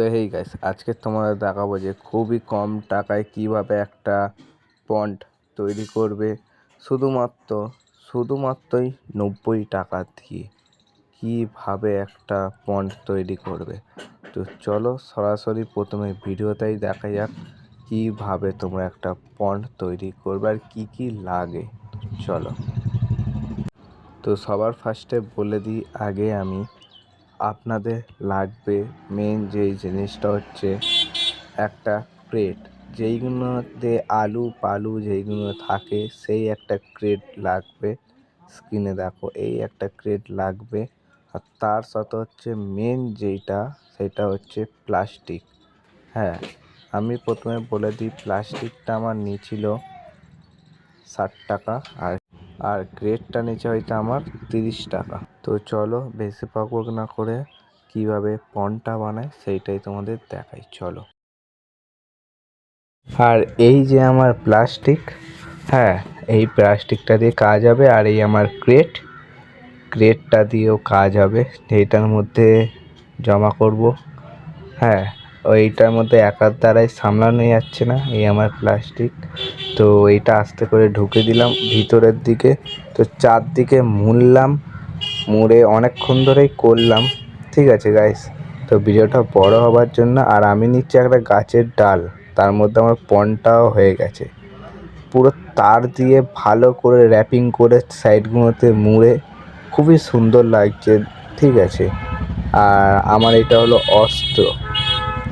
তো hey guys আজকে তোমাদের দেখাবো যে খুবই কম টাকায় কীভাবে একটা পন্ড তৈরি করবে। শুধুমাত্র, শুধুমাত্রই নব্বই টাকা দিয়ে কীভাবে একটা পন্ড তৈরি করবে। তো চলো সরাসরি প্রথমে ভিডিওতেই দেখা যাক কীভাবে তোমরা একটা পন্ড তৈরি করবে আর কী কী লাগে। চলো। তো সবার ফার্স্টে বলে দিই, আগে আমি আপনাদের লাগবে মেন যেই জিনিসটা হচ্ছে একটা ক্রেট যেইগুলোতে আলু, পালু যেইগুলো থাকে, সেই একটা ক্রেট লাগবে। স্ক্রিনে দেখো, এই একটা ক্রেট লাগবে। আর তার সাথে হচ্ছে মেন যেইটা, সেটা হচ্ছে প্লাস্টিক হ্যাঁ আমি প্রথমে বলে দিই প্লাস্টিকটা আমার নিয়েছিল ষাট টাকা, আর আর গ্রেডটা নিচে হয়তো আমার তিরিশ টাকা। তো চলো, বেশি পাকবক না করে কীভাবে পনটা বানায় সেইটাই তোমাদের দেখাই, চলো। আর এই যে আমার প্লাস্টিক হ্যাঁ এই প্লাস্টিকটা দিয়ে কাজ হবে আর এই আমার ক্রেট ক্রেটটা দিয়েও কাজ হবে। এইটার মধ্যে জমা করব। হ্যাঁ ওইটার মধ্যে একার দ্বারাই সামলানো যাচ্ছে না, এই আমার প্লাস্টিক তো এইটা আস্তে করে ঢুকে দিলাম ভিতরের দিকে। তো চারদিকে মুড়লাম, মুড়ে অনেকক্ষণ ধরেই করলাম। ঠিক আছে গাইস তো ভিডিওটা বড় হবার জন্য আর আমি নিচ্ছি একটা গাছের ডাল, তার মধ্যে আমার পনটাও হয়ে গেছে। পুরো তার দিয়ে ভালো করে র্যাপিং করে সাইডগুলোতে মুড়ে, খুবই সুন্দর লাগছে, ঠিক আছে। আর আমার এটা হলো অস্ত্র,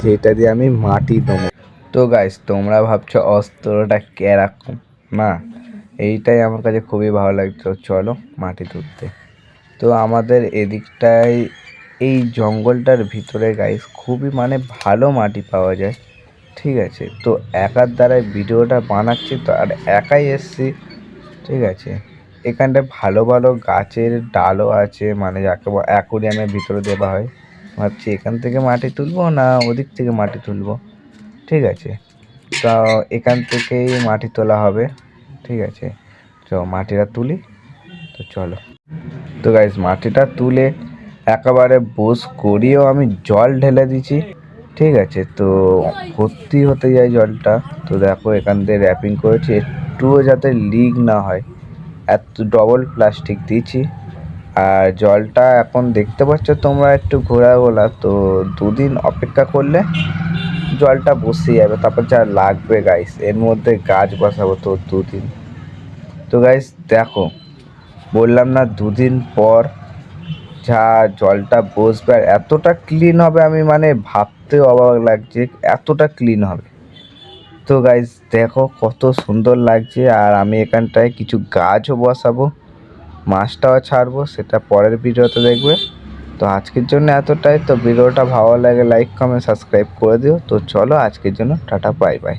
যেটা দিয়ে আমি মাটি দেবো তো গাইস তোমরা ভাবছ অস্ত্রটা কেরকম? না, এইটাই আমার কাছে খুবই ভালো লাগতো চলো মাটি তুলতে। তো আমাদের এদিকটায় এই জঙ্গলটার ভিতরে গাইস খুবই মানে ভালো মাটি পাওয়া যায়। ঠিক আছে, তো একার দ্বারাই ভিডিওটা বানাচ্ছি, তো আর একাই এসছি। ঠিক আছে, এখানটায় ভালো ভালো গাছের ডালও আছে মানে যাকে অ্যাকোরিয়ামের ভিতরে দেওয়া হয়। ভাবছি এখান থেকে মাটি তুলবো না ওদিক থেকে মাটি তুলবো? ঠিক আছে। তো এখান থেকেই মাটি তোলা হবে, ঠিক আছে। তো মাটিটা তুলি, তো চলো। তো গাইজ মাটিটা তুলে একেবারে বোস করিয়েও আমি জল ঢেলে দিচ্ছি, ঠিক আছে। তো ভর্তি হতে যায় জলটা। তো দেখো, এখান দিয়ে র্যাপিং করেছি। একটুও যাতে লিক না হয়। এত ডবল প্লাস্টিক দিয়েছি। আর জলটা এখন দেখতে পাচ্ছ তোমরা একটু ঘোরা গোলা তো দুদিন অপেক্ষা করলে জলটা বসে যাবে, তারপর যা লাগবে গাইস এর মধ্যে গাছ বসাবো তো দুদিন। তো গাইস দেখো, বললাম না দুদিন পর যা জলটা বসবে, আর এতটা ক্লিন হবে আমি মানে ভাবতেও অবাক লাগছে, এতটা ক্লিন হবে। তো গাইজ দেখো কত সুন্দর লাগছে, আর আমি এখানটায় কিছু গাছও বসাবো, মাছটাও ছাড়বো, সেটা পরের ভিডিওতে দেখবে। তো আজকের জন্য এতটাই। তো ভিডিওটা ভালো লাগে লাইক কমেন্ট সাবস্ক্রাইব করে দিও। তো চলো আজকের জন্য টাটা বাই বাই